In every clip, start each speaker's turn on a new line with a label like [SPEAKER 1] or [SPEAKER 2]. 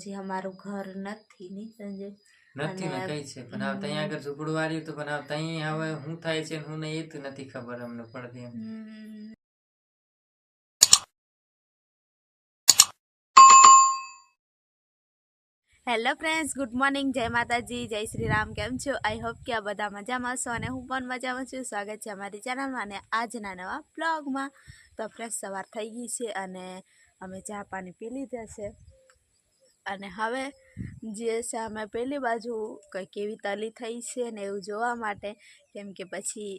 [SPEAKER 1] હજી અમારું ઘર નથી ને સંજય?
[SPEAKER 2] નથી ને કઈ છે પણ આ ત્યાં આગળ ઝૂંપડું વાળ્યું તો પણ આ ત્યાં હવે શું થાય છે શું નહીં એ તો નથી ખબર અમને પડતી એમ.
[SPEAKER 1] હેલો ફ્રેન્ડ્સ ગુડ મોર્નિંગ જય માતાજી જય શ્રી રામ કેમ છો? આઈ હોપ કે આ બધા મજામાં છો અને હું પણ મજામાં છું. સ્વાગત છે અમારી ચેનલમાં અને આજના નવા બ્લોગમાં તો ફ્રેશ સવાર થઈ ગઈ છે અને અમે ચા પાણી પી લીધા છે. અને હવે જે અમે પેલી બાજુ કંઈ કેવી તલી થઈ છે ને એવું જોવા માટે, કેમ કે પછી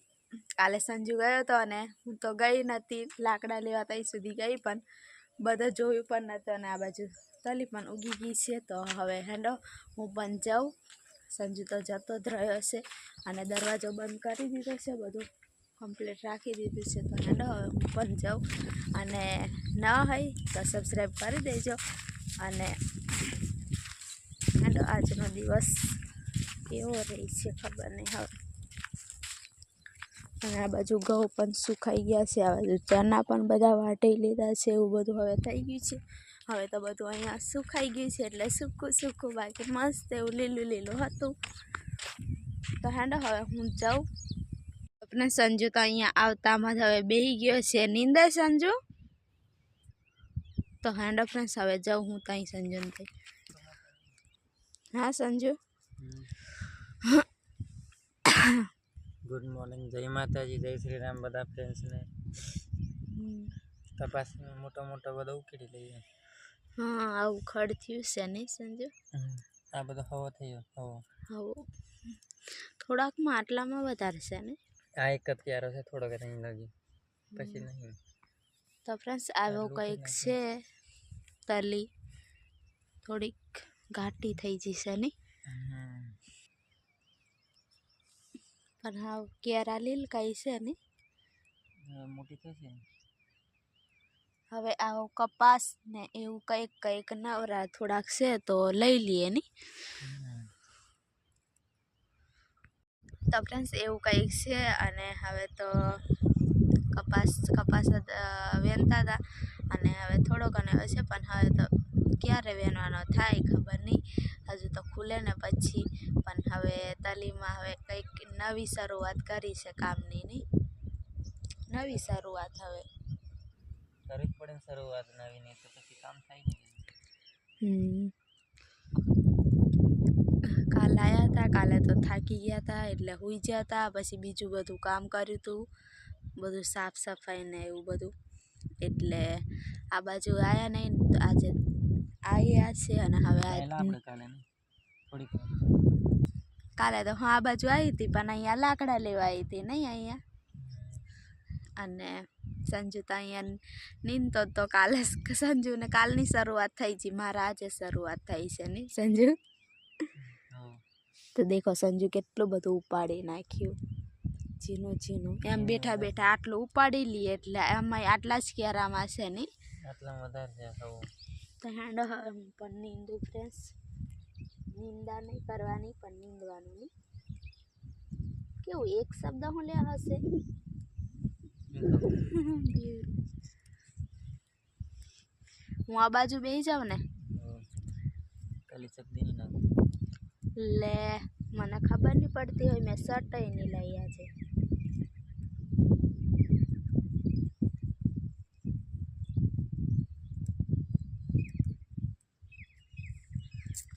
[SPEAKER 1] કાલે સંજુ ગયો હતો અને હું તો ગઈ નથી, લાકડા લેવા ત્યાં સુધી ગઈ પણ બધા જોયું પણ નહોતું અને આ બાજુ તલી પણ ઉગી ગઈ છે તો હવે હેંડો હું પણ જાઉં. સંજુ તો જતો જ રહ્યો છે અને દરવાજો બંધ કરી દીધો છે, બધું કમ્પ્લીટ રાખી દીધું છે તો હેંડો હવે હું પણ જાઉં અને ન હોય તો સબસ્ક્રાઈબ કરી દેજો. અને હેંડો આજનો દિવસ કેવો રહી છે ખબર નહીં હવે. અને આ બાજુ ઘઉં પણ સુકાઈ ગયા છે, આ બાજુ ચણા પણ બધા વાટી લીધા છે, એવું બધું હવે થઈ ગયું છે. હવે તો બધું અહીંયા સુકાઈ ગયું છે એટલે સૂકું સૂકું બાકી મસ્ત એવું લીલું લીલું હતું. તો હેંડો હવે હું જાઉં. આપણે સંજુ તો અહીંયા આવતામાં જ હવે બેહી ગયો છે. નીંદે સંજુ? તો હેન્ડો ફ્રેન્ડ્સ હવે જાઉં હું ત્યાં સંજુને થઈ હા સંજુ?
[SPEAKER 2] ગુડ મોર્નિંગ જય માતાજી જય શ્રી રામ બધા ફ્રેન્ડ્સને.
[SPEAKER 1] હમ.
[SPEAKER 2] તપાસ મોટા મોટા બધા ઉકેડી લઈએ
[SPEAKER 1] હા આવું ખડ થયું છે નહીં સંજુ?
[SPEAKER 2] આ બધો હવો થયો હવો.
[SPEAKER 1] હવે. થોડાકમાં આટલામાં વધારે છે ને
[SPEAKER 2] આ એક જ ક્યારો છે થોડોક જ અહીં લાગી પછી નહીં.
[SPEAKER 1] તો ફ્રેન્ડ્સ આવો કંઈક છે તલી થોડીક ઘાટી થઈ જશે
[SPEAKER 2] ને
[SPEAKER 1] પણ હા કેરા લીલ કઈ છે ને
[SPEAKER 2] હવે મોટી થશે
[SPEAKER 1] હવે આવો કપાસ ને એવું કંઈક કંઈક નવરા થોડાક છે તો લઈ લઈએ ને તો ફ્રેન્ડ્સ એવું કંઈક છે અને હવે તો કપાસ કપાસ વેનતા હતા અને હવે થોડો ઘણો છે પણ હવે તો ક્યારે વેનવાનો થાય ખબર નહીં. હજુ તો ખુલે ને પછી પણ હવે તલીમાં હવે કંઈક નવી શરૂઆત કરી છે કામની નહીં. નવી શરૂઆત હવે.
[SPEAKER 2] કરવી પડે શરૂઆત નવી નહીં તો પછી કામ થાય નહીં?
[SPEAKER 1] કાલ આવ્યા હતા કાલે તો થાકી ગયા હતા એટલે હુઈ ગયા હતા પછી બીજું બધું કામ કર્યું હતું બધું સાફ સફાઈ ને એવું બધું. એટલે આ બાજુ આવ્યા નહીં તો આજે આવ્યા છે અને હવે
[SPEAKER 2] કાલે
[SPEAKER 1] તો હું આ બાજુ આવી હતી પણ અહીંયા લાકડા લેવા આવી હતી નહીં અહીંયા. અને સંજુ તો અહીંયા નીંદતો તો કાલે સંજુને કાલની શરૂઆત થઈ છે મારા આજે શરૂઆત થઈ છે નહીં સંજુ? તો દેખો સંજુ કેટલું બધું ઉપાડી નાખ્યું. ઝીનું ઝીનું એમ બેઠા બેઠા આટલું ઉપાડી લઈએ એટલે એમાં આટલા જ કેરામાં છે નહીં
[SPEAKER 2] આટલા વધારે છે
[SPEAKER 1] તો હેંડો પણ નીંદું ફ્રેન્ડ્સ નિંદા નહીં કરવાની પણ નીંદવાનું નહીં. કેવું એક શબ્દ હું લે હશે? હું આ બાજુ બેસી જાઉં ને?
[SPEAKER 2] પેલી ચકદી નાખ.
[SPEAKER 1] લે મને ખબર નહીં પડતી હોય મેં શર્ટ નહીં લઈ આજે.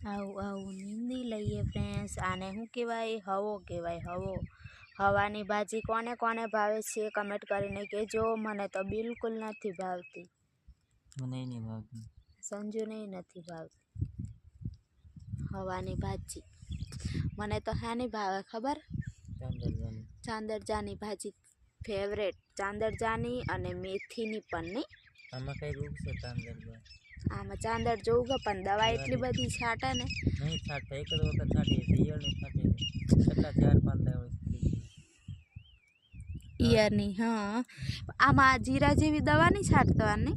[SPEAKER 1] આવું આવું નીંદી લઈએ ફ્રેન્ડ્સ આને શું કહેવાય? હવો કહેવાય હવો. હવાની ભાજી કોને કોને ભાવે છે કમેન્ટ કરીને કહેજો. મને તો બિલકુલ નથી ભાવતી.
[SPEAKER 2] મને નહીં ભાવતું.
[SPEAKER 1] સંજુને નથી ભાવતી. હવાની ભાજી. મને તો હાની ભાવે ખબર? ચાંદરજાની. ભાજી ફેવરેટ ચાંદરજાની અને મેથીની પણ નહીં?
[SPEAKER 2] આમાં કઈ ઉગશે ચાંદરવા
[SPEAKER 1] આમાં ચાંદર જોઉં કે પણ દવા એટલી બધી છાંટે ને.
[SPEAKER 2] નહીં છાંટતા એક જ વખત છાંટીએ શિયાળની છાંટીએ. કેટલા ચાર પાંચ થઈ
[SPEAKER 1] ઈયરની હા. આમાં જીરા જેવી દવા નહીં છાંટવાની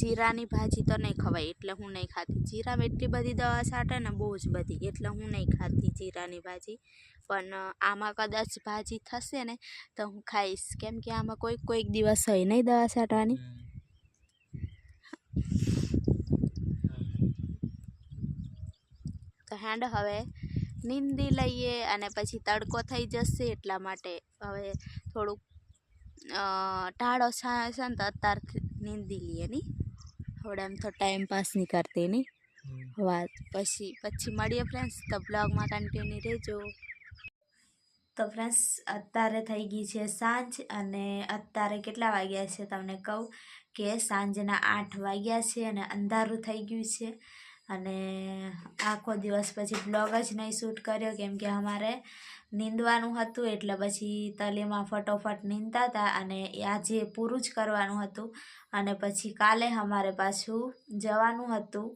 [SPEAKER 1] જીરાની ભાજી તો નહીં ખવાય એટલે હું નહીં ખાતી. જીરામાં એટલી બધી દવા છાંટે ને બહુ જ બધી એટલે હું નહીં ખાતી જીરાની ભાજી. પણ આમાં કદાચ ભાજી થશે ને તો હું ખાઈશ. કેમ કે આમાં કોઈક કોઈક દિવસ હોય નહીં દવા છાંટવાની. તો હેન્ડ હવે નીંદી લઈએ અને પછી તડકો થઈ જશે એટલા માટે હવે થોડુંક ટાળો છાયો છે ને તો અત્યારથી નીંદી લઈએ નહીં હવે એમ તો ટાઈમ પાસ નહીં કરતી નહીં વાત પછી પછી મળીએ ફ્રેન્ડ્સ તો બ્લોગમાં કન્ટિન્યુ રહેજો. તો ફ્રેન્ડ્સ અત્યારે થઈ ગઈ છે સાંજ અને અત્યારે કેટલા વાગ્યા છે તમને કહું? કે સાંજના આઠ વાગ્યા છે અને અંધારું થઈ ગયું છે. અને આખો દિવસ પછી બ્લોગ જ નહીં શૂટ કર્યો, કેમ કે અમારે નીંદવાનું હતું, એટલે પછી તલીમાં ફટોફટ નીંદતા હતા અને આજે પૂરું જ કરવાનું હતું. અને પછી કાલે અમારે પાછું જવાનું હતું.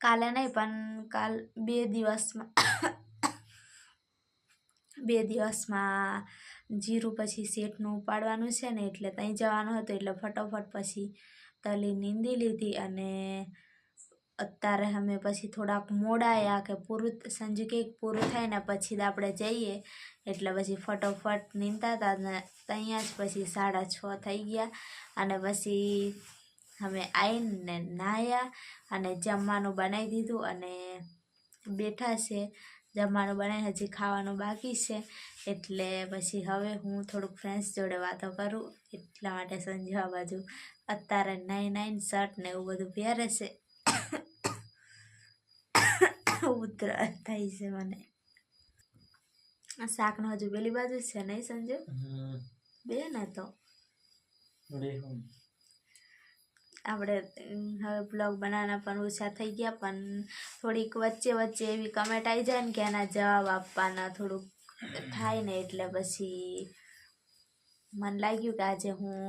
[SPEAKER 1] કાલે નહીં, પણ કાલ બે દિવસમાં બે દિવસમાં જીરું પછી શેઠનું ઉપાડવાનું છે ને, એટલે ત્યાં જવાનું હતું, એટલે ફટોફટ પછી તલી નીંદી લીધી અને અત્યારે અમે પછી થોડાક મોડાયા કે પૂરું સંજુ કંઈક પૂરું થાય ને પછી જ આપણે જઈએ. એટલે પછી ફટોફટ નીંદતા હતા ને ત્યાં જ પછી સાડા છ થઈ ગયા અને પછી અમે આવીને નાહ્યા અને જમવાનું બનાવી દીધું અને બેઠા છે. જમવાનું બનાવીને હજી ખાવાનું બાકી છે. એટલે પછી હવે હું થોડુંક ફ્રેન્ડ્સ જોડે વાતો કરું એટલા માટે સંજવા બાજુ અત્યારે નાઇન નાઇન શર્ટ ને એવું બધું પહેરે છે. ઉતરા થાય છે મને. શાકનો હજુ પેલી બાજુ છે નહીં સંજુ? બે ને તો. આપણે હવે બ્લોગ બનાવવાના પણ ઓછા થઈ ગયા પણ થોડીક વચ્ચે વચ્ચે એવી કમેન્ટ આવી જાય ને કે એના જવાબ આપવાના થોડુંક થાય ને એટલે પછી મને લાગ્યું કે આજે હું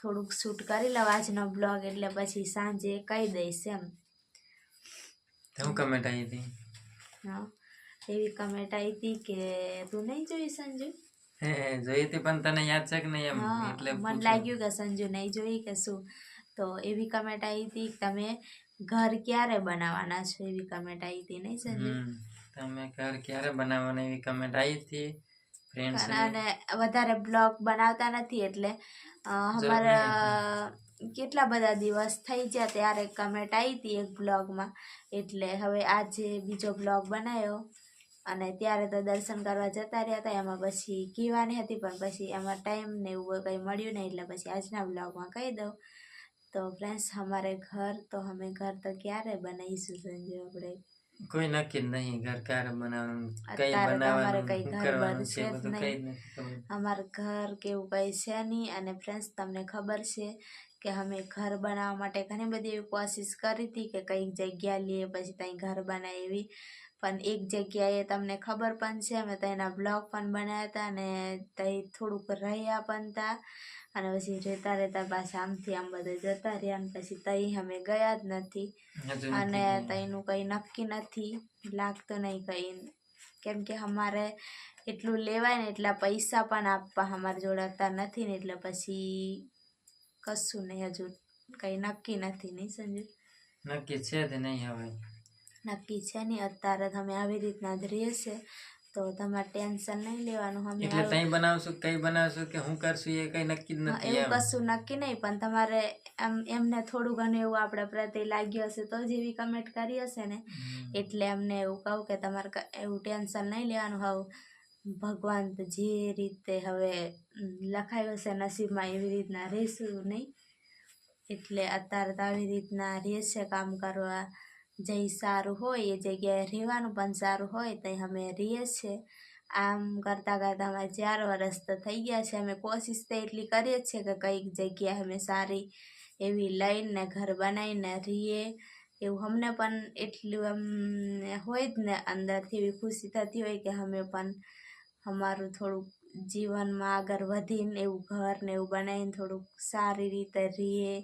[SPEAKER 1] થોડુંક શૂટ કરી લઉં આજનો બ્લોગ એટલે પછી સાંજે કહી દઈશ એમ.
[SPEAKER 2] હું કમેન્ટ આવી હતી?
[SPEAKER 1] હા એવી કમેન્ટ આવી હતી કે તું નહીં જોઈ સંજુ?
[SPEAKER 2] જોઈ હતી પણ તને યાદ છે કે નહીં એમ? એટલે
[SPEAKER 1] મને લાગ્યું કે સંજુ નહીં જોઈ કે શું? તો એવી કમેન્ટ આવી હતી તમે ઘર ક્યારે બનાવવાના છો? એવી કમેન્ટ આવી હતી નહીં સંજુ?
[SPEAKER 2] તમે ઘર ક્યારે બનાવવાની એવી કમેન્ટ આવી હતી? ફ્રેન્ડ્સ
[SPEAKER 1] અને વધારે બ્લોગ બનાવતા નથી એટલે અમારા કેટલા બધા દિવસ થઈ ગયા ત્યારે કમેન્ટ આવી હતી એક બ્લોગમાં. એટલે હવે આજે બીજો બ્લોગ બનાવ્યો અને ત્યારે તો દર્શન કરવા જતા રહ્યા હતા. એમાં પછી કીવાની હતી પણ પછી એમાં ટાઈમ ને એવું કંઈ મળ્યું નહીં. એટલે પછી આજના બ્લોગમાં કહી દઉં. તો ફ્રેન્ડ્સ અમારે ઘર તો અમે ઘર તો ક્યારે બનાવીશું સંજય આપણે?
[SPEAKER 2] કોઈ નક્કી નહીં ઘર કાર બનાવવાનું કઈ બનાવવાનું
[SPEAKER 1] કઈ ઘર
[SPEAKER 2] છે બધું કઈ
[SPEAKER 1] નહીં. અમારું ઘર કેવું કઈ છે નહીં અને ફ્રેન્ડ્સ તમને ખબર છે કે અમે ઘર બનાવવા માટે ઘણી બધી એવી કોશિશ કરી હતી કે કંઈક જગ્યા લઈએ પછી ત્યાં ઘર બનાવી. પણ એક જગ્યાએ તમને ખબર પણ છે અમે ત્યાંના બ્લોગ પણ બનાવ્યા હતા અને ત્યાં થોડુંક રહ્યા પણ હતા અને પછી જોતા રહેતા પાછા આમથી આમ બધે જતા રહ્યા અને પછી ત્યાં અમે ગયા જ નથી. અને તઈનું કંઈ નક્કી નથી. લાગતું નહીં કંઈ. કેમ કે અમારે એટલું લેવાય ને એટલા પૈસા પણ આપવા અમારે જોડે અત્યારે નથી ને એટલે પછી કશું નહીં હજુ. કંઈ નક્કી નથી નહીં સંજુ
[SPEAKER 2] નક્કી છે નહીં હવે.
[SPEAKER 1] નક્કી છે નહીં. અત્યારે તમે આવી રીતના જ રહેશે તો તમારે ટેન્શન નહીં લેવાનું અમે
[SPEAKER 2] એટલે તઈ બનાવશું કઈ બનાવશું કે હું કરશું એ કઈ નક્કી જ નથી
[SPEAKER 1] એવું કશું નક્કી નહીં પણ તમારે એમ એમને થોડું ઘણું એવું આપણે પ્રત્યે લાગ્યું હશે તો જ એવી કમેન્ટ કરી હશે ને. એટલે અમને એવું કહું કે તમારે એવું ટેન્શન નહીં લેવાનું. હવે ભગવાન જે રીતે હવે લખાયું છે નસીબમાં એવી રીતના રહેશું નહીં. એટલે અત્યારે તો આવી રીતના રહેશે કામ કરવા. જય સારું હોય, એ જગ્યાએ રહેવાનું પણ સારું હોય ત્યાં અમે રહીએ છીએ. આમ કરતાં કરતાં અમારે ચાર વર્ષ તો થઈ ગયા છે, અમે કોશિશ તો એટલી કરીએ છીએ કે કંઈક જગ્યાએ અમે સારી એવી લઈને ઘર બનાવીને રહીએ. એવું અમને પણ એટલું આમ હોય જ ને, અંદરથી એવી ખુશી થતી હોય કે અમે પણ અમારું થોડુંક જીવનમાં આગળ વધીને એવું ઘર ને એવું બનાવીને થોડુંક સારી રીતે રહીએ.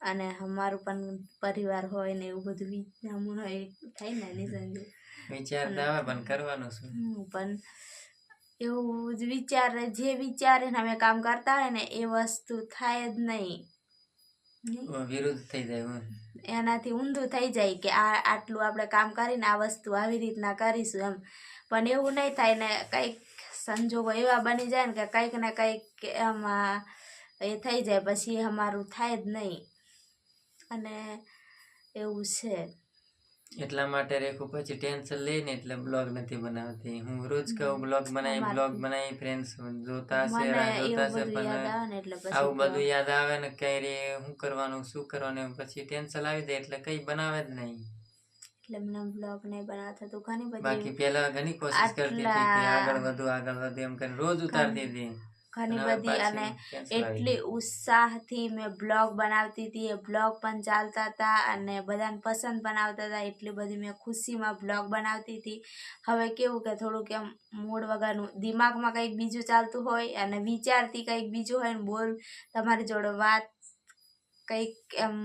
[SPEAKER 1] અને અમારું પણ પરિવાર હોય ને એવું બધું વિચારવું હોય થાય ને એની સંજે
[SPEAKER 2] વિચાર આવે પણ કરવાનું
[SPEAKER 1] હમ, પણ એવું જ વિચાર જે વિચારીને અમે કામ કરતા હોય ને એ વસ્તુ થાય જ નહીં. નહીં?
[SPEAKER 2] વિરુદ્ધ થઈ જાય
[SPEAKER 1] એનાથી ઊંધું થઈ જાય કે આ આટલું આપણે કામ કરીને આ વસ્તુ આવી રીતના કરીશું એમ. પણ એવું નહીં થાય ને કંઈક સંજોગો એવા બની જાય ને કે કંઈક ને કંઈક એમાં એ થઈ જાય પછી અમારું થાય જ નહીં. અને એવું છે.
[SPEAKER 2] એટલા માટે રેખું પછી ટેન્શન લઈને એટલે બ્લોગ નથી બનાવતી. હું રોજ કહું બ્લોગ બનાવી બ્લોગ બનાવી ફ્રેન્ડ્સ જોતા
[SPEAKER 1] એવું
[SPEAKER 2] જોતા હશે પણ
[SPEAKER 1] આવે
[SPEAKER 2] બધું યાદ આવે ને કઈ રે શું કરવાનું શું કરવાનું પછી ટેન્શન આવી જાય એટલે કઈ બનાવે જ નહીં.
[SPEAKER 1] એટલે મને બ્લોગ નહીં બનાવતા તો ઘણી
[SPEAKER 2] બાકી
[SPEAKER 1] પહેલા
[SPEAKER 2] પેલા ઘણી કોશિશ કરતી હતી કે આગળ વધુ આગળ વધુ એમ કરીને રોજ ઉતારતી હતી.
[SPEAKER 1] ઘણી બધી અને એટલી ઉત્સાહથી મેં બ્લોગ બનાવતી હતી એ બ્લોગ પણ ચાલતા હતા અને બધાને પસંદ પણ આવતા હતા એટલી બધી મેં ખુશીમાં બ્લોગ બનાવતી હતી. હવે કેવું કે થોડુંક એમ મૂડ વગરનું દિમાગમાં કંઈક બીજું ચાલતું હોય અને વિચારતી કંઈક બીજું હોય ને બોલ તમારી જોડે વાત કંઈક એમ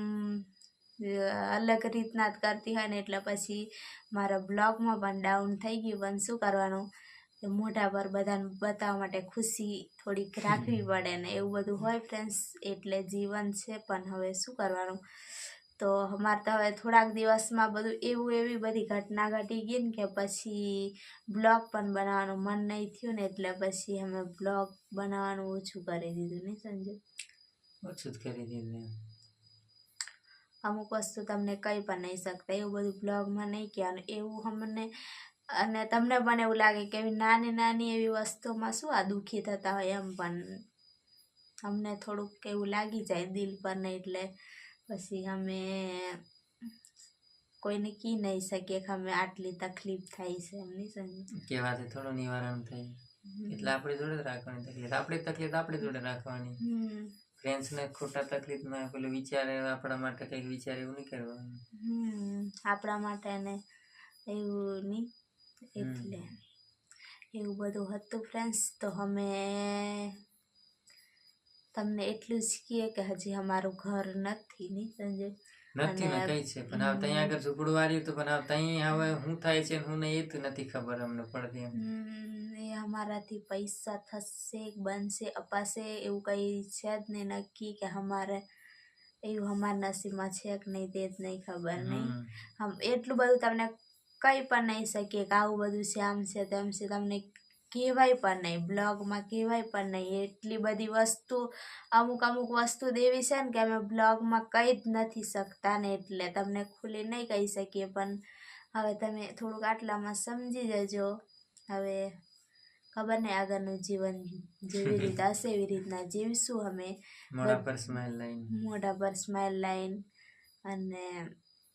[SPEAKER 1] અલગ રીતના જ કરતી હોય ને એટલે પછી મારા બ્લોગમાં પણ ડાઉન થઈ ગયું. પણ શું કરવાનું? કે મોઢા પર બધાને બતાવવા માટે ખુશી થોડીક રાખવી પડે ને એવું બધું હોય ફ્રેન્ડ્સ એટલે જીવન છે પણ હવે શું કરવાનું? તો અમારે તો હવે થોડાક દિવસમાં બધું એવું એવી બધી ઘટના ઘટી ગઈ ને કે પછી બ્લોગ પણ બનાવવાનું મન નહીં થયું ને એટલે પછી અમે બ્લોગ બનાવવાનું ઓછું કરી દીધું નહીં સંજય
[SPEAKER 2] ઓછું કરી દીધું
[SPEAKER 1] અમુક વસ્તુ તમને કહી પણ નહીં શકતા એવું બધું બ્લોગમાં નહીં કહેવાનું એવું અમને અને તમને પણ એવું લાગે કે નાની નાની એવી વસ્તુમાં શું આ દુઃખી થતા હોય એમ પણ અમને થોડુંક એવું લાગી જાય દિલ પર ને એટલે પછી અમે કોઈને કી નહીં શકીએ કે અમે આટલી તકલીફ થાય છે એમની સમજ
[SPEAKER 2] કહેવાથી થોડું નિવારણ થાય. એટલે આપણે જોડે રાખવાની તકલીફ. આપણી તકલીફ આપણે જોડે રાખવાની. ફ્રેન્ડ્સને ખોટા તકલીફમાં પેલું વિચારે આપણા માટે કંઈક વિચારે એવું નહીં કરવાનું.
[SPEAKER 1] આપણા માટે ને એવું નહીં. એટલે એવું બધું હતું ફ્રેન્ડ્સ તો અમે તમને એટલું જ કહીએ કે હજી અમારું ઘર નથી નહીં સંજય.
[SPEAKER 2] નથી ને કઈ છે? પણ હવે ત્યાં આગળ ઝૂંપડું વાળ્યું તો પણ હવે ત્યાં હવે શું થાય છે હું નહીં એ તો નથી ખબર અમને પડતી
[SPEAKER 1] એ અમારાથી પૈસા થશે બનશે અપાશે એવું કંઈ છે જ નહીં નક્કી કે અમારે એવું અમારા નસીબમાં છે કે નહીં તે જ નહીં ખબર નહીં.
[SPEAKER 2] હમ.
[SPEAKER 1] એટલું બધું તમને કંઈ પણ નહીં શકીએ કે આવું બધું છે આમ છે તેમ છે. તમને કહેવાય પણ નહીં. બ્લોગમાં કહેવાય પણ નહીં. એટલી બધી વસ્તુ અમુક અમુક વસ્તુ દેવી છે ને કે અમે બ્લોગમાં કહી જ નથી શકતા ને એટલે તમને ખુલ્લી નહીં કહી શકીએ. પણ હવે તમે થોડુંક આટલામાં સમજી જજો. હવે ખબર નહીં આગળનું જીવન જેવી રીતે હશે એવી રીતના જીવશું અમે.
[SPEAKER 2] મોઢા પર સ્માઈલ લઈને.
[SPEAKER 1] મોઢા પર સ્માઇલ લાઈન. અને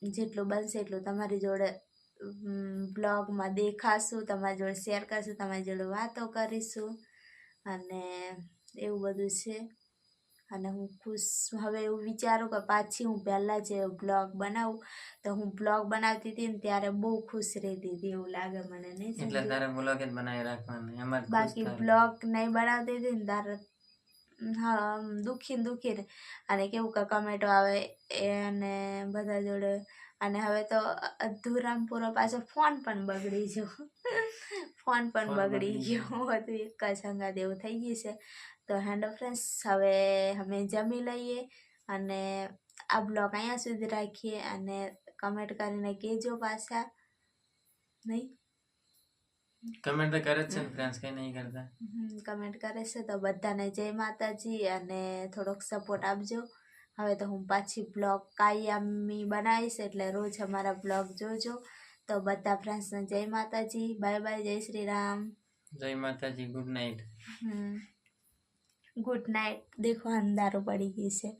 [SPEAKER 1] જેટલું બનશે એટલું તમારી જોડે બ્લોગમાં દેખાશું તમારી જોડે શેર કરશું તમારી જોડે વાતો કરીશું અને એવું બધું છે. અને હું ખુશ હવે એવું વિચારું કે પાછી હું પહેલાં જે બ્લોગ બનાવું તો હું બ્લોગ બનાવતી હતી ને ત્યારે બહુ ખુશ રહેતી હતી એવું લાગે મને નહીં
[SPEAKER 2] એટલે તારે બ્લોગ જ બનાવી રાખવાનું એમાં
[SPEAKER 1] બાકી બ્લોગ નહીં બનાવતી હતી ને તારે હા દુખી દુખી અને કેવું કે કમેન્ટો આવે અને બધા જોડે અને હવે તો અધૂરામ પૂરો પાછો ફોન પણ બગડી ગયો. ફોન પણ બગડી ગયો. બધું એક જ એવું થઈ ગયું છે. તો હેન્ડો ફ્રેન્ડ્સ હવે અમે જમી લઈએ અને આ બ્લોગ અહીંયા સુધી રાખીએ અને કમેન્ટ કરીને કહેજો પાછા. નહીં?
[SPEAKER 2] કમેન્ટ તો કરે છે ને ફ્રેન્ડ્સ કઈ નહીં કરતા.
[SPEAKER 1] કમેન્ટ કરે છે તો બધાને જય માતાજી અને થોડોક સપોર્ટ આપજો. હવે તો હું પાછી બ્લોગ કાયમી બનાવીશ એટલે રોજ અમારા બ્લોગ જોજો. તો બધા ફ્રેન્ડ્સને જય માતાજી બાય બાય જય શ્રી રામ.
[SPEAKER 2] જય માતાજી ગુડ નાઇટ
[SPEAKER 1] ગુડ નાઇટ દેખો અંધારું પડી ગયું છે.